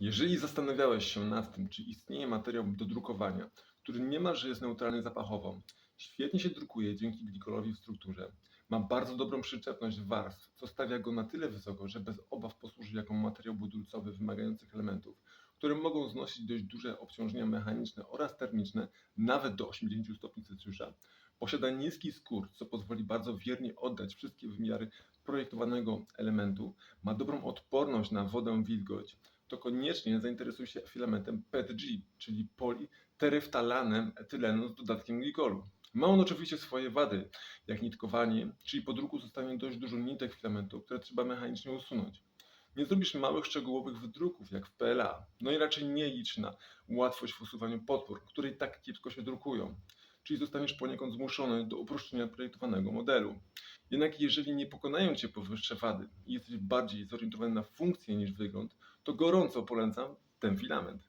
Jeżeli zastanawiałeś się nad tym, czy istnieje materiał do drukowania, który niemalże jest neutralny zapachowo, świetnie się drukuje dzięki glikolowi w strukturze, ma bardzo dobrą przyczepność warstw, co stawia go na tyle wysoko, że bez obaw posłuży jako materiał budulcowy wymagających elementów, które mogą znosić dość duże obciążenia mechaniczne oraz termiczne, nawet do 80 stopni Celsjusza, posiada niski skurcz, co pozwoli bardzo wiernie oddać wszystkie wymiary projektowanego elementu, ma dobrą odporność na wodę, wilgoć, to koniecznie zainteresuj się filamentem PETG, czyli politeryftalanem etylenu z dodatkiem glikolu. Ma on oczywiście swoje wady, jak nitkowanie, czyli po druku zostanie dość dużo nitek filamentu, które trzeba mechanicznie usunąć. Nie zrobisz małych, szczegółowych wydruków, jak w PLA. No i raczej nie licz na łatwość w usuwaniu podpór, które i tak kiepsko się drukują. Czyli zostaniesz poniekąd zmuszony do uproszczenia projektowanego modelu. Jednak jeżeli nie pokonają Cię powyższe wady i jesteś bardziej zorientowany na funkcję niż wygląd, to gorąco polecam ten filament.